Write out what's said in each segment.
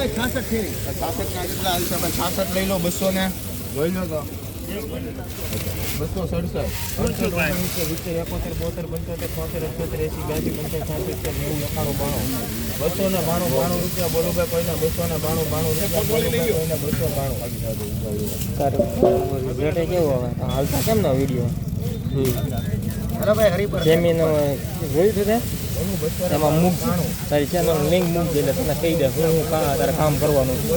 ભાઈ છાસઠ ફેરી છાસઠ ના કેટલા હાલશે ભાઈ છાસઠ લઈ લો બસો ને. જોઈ લો તો. બસો સડસઠ. સિત્તેર એકોતેર બોતેર પંચોતેર છોતેર અઠ્યોતેર એસી બ્યાસી પંચાસી સાઠ સિત્તેર નેવું એકાણું બાણું. બસો ને બાણું બાણું રૂપિયા બોલુભાઈ કોઈને બસો ને બાણું બાણું રૂપિયા બોલુભાઈ કોઈને બસો બાણું. રેટે કેવો આવે હાલતા કેમ ના વીડિયો? બરાબર ભાઈ હરી પર સેમીન જોયું છે તે? બોલું બસો ને એમાં મૂક તારી ચેનલ લિંક મૂકજે એટલે તને કહી દે હું હું તારે કામ કરવાનું છે.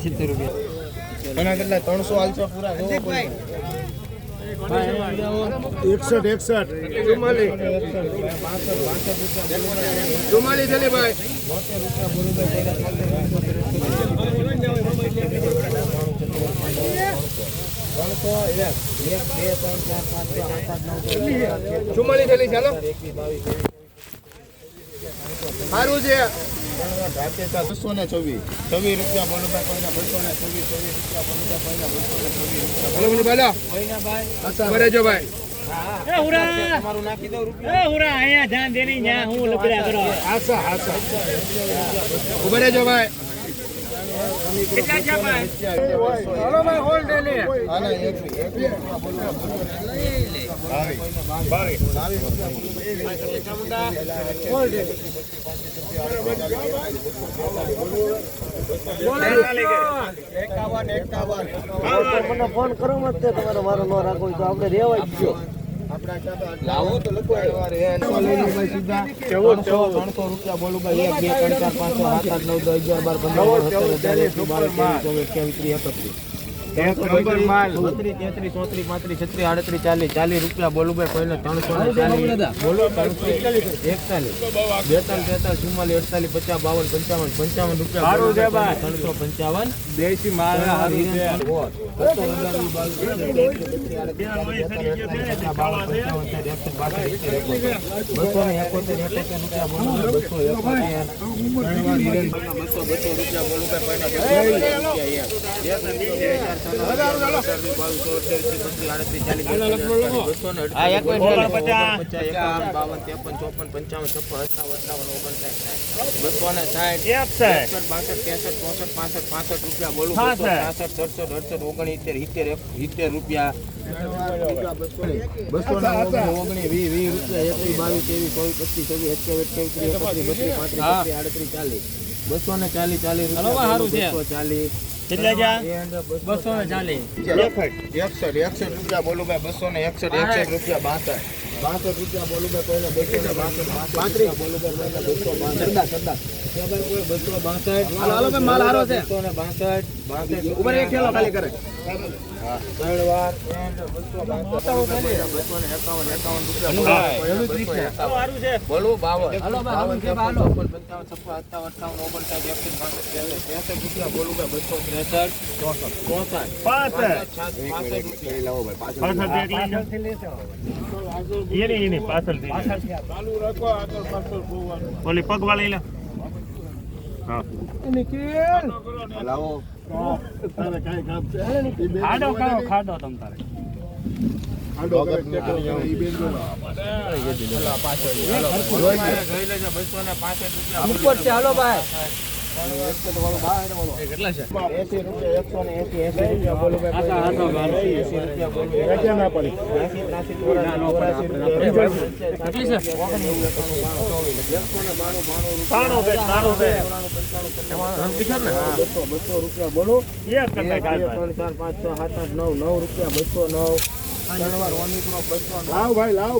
એકત્રીસ રૂપિયા. ભાઈ કેટલી? ભાઈ ત્રણસો હાલસો પૂરા? એકસઠ એકસઠ ચુમ્માલી ચુમ્માલી જલીભાઈ બોતેર રૂપિયા ત્રણસો એક એક બે ત્રણ ચાર પાંચ છ સાત આઠ નવ દસ અગિયાર બાર તેર ચુમ્માલી જલી ચાલો સારું છે. બસો ને ચોવીસ છવ્વીસ રૂપિયા બોલુભાઈ કોઈના બસો ને ચોવીસ છવ્વીસ રૂપિયા બોલુભાઈ કોઈના બસો ને છવ્વીસ રૂપિયા બોલો બોલો બોલો કોઈના ભાઈ બરે જો ભાઈ તમારું નાખી દઉં રૂપિયા હાસા હાસા ઊભા રહેજો ભાઈ. મને ફોન કરો મત તમારે મારો ન રાખો તો આપણે રેવાય જ ગયો. લાવો તો લખો ત્રણસો ત્રણસો રૂપિયા બોલું ભાઈ એક બે ત્રણ ચાર પાંચસો સાત આઠ નવ દસ અગિયાર બાર પંદર રૂપિયા બોલું ભાઈ પહેલા ત્રણસો ને ચાલીસ બોલો ત્રણસો એકતાલીસ બેતાલીસ તેતાલીસ ચુમ્માલીસ અડતાલીસ પચાસ બાવન પંચાવન પંચાવન રૂપિયા ત્રણસો પંચાવન દેશી બસો ને એકોતેર એકોતેર રૂપિયા બોલું બસો એકોતેર બસો બસો રૂપિયા બોલું રૂપિયા બસો ઓગણી વી વી રૂપિયા એકવીસ બાવીસ ત્રેવીસ ચોવીસ પચીસ છવ્વીસ અઠ્યાવીસ અઠ્યાવીસ બત્રીસ પાંત્રીસ આડત્રીસ ચાલીસ, બસો ને ચાલીસ ચાલીસ. રૂપિયા બસો ચાલીસ બસો ને ચાલીસ. એકસઠ એકસઠ રૂપિયા બોલું ભાઈ બસો ને એકસઠ એકસઠ રૂપિયા બાસઠ બાસઠ રૂપિયા બોલું ભાઈ કોઈને બસો ને બાસઠ પાંત્રીસ બોલું ભાઈ કોઈને બસો બાસઠ સરદાર સરદાર બસો બાસઠ માલ હારો છે બસો ને બાસઠ બાસઠ ઉપર એક થેલો ખાલી કરે હા ત્રણ વાર બસો ને એકાવન એકાવન રૂપિયા બોલું બાવન બાવન ત્રેપન છપ્પન સત્તાવન અઠાવન ઓગણસાઠ એકસઠ બાસઠ ત્રેસઠ રૂપિયા બોલું ભાઈ બસો ત્રેસઠ ચોસઠ ચોસઠ પાસઠ પાસઠ રૂપિયા લાવો ભાઈ ઓલી પગ વાળી લે લાવો ખાડો ખાડો ખાડો તમ તારે. ઉપર છે હાલો ભાઈ. બસો રૂપિયા બોલો ત્રણ ચાર પાંચ છ સાત આઠ નવ નવ રૂપિયા બસો નવ લાવ ભાઈ, લાવ.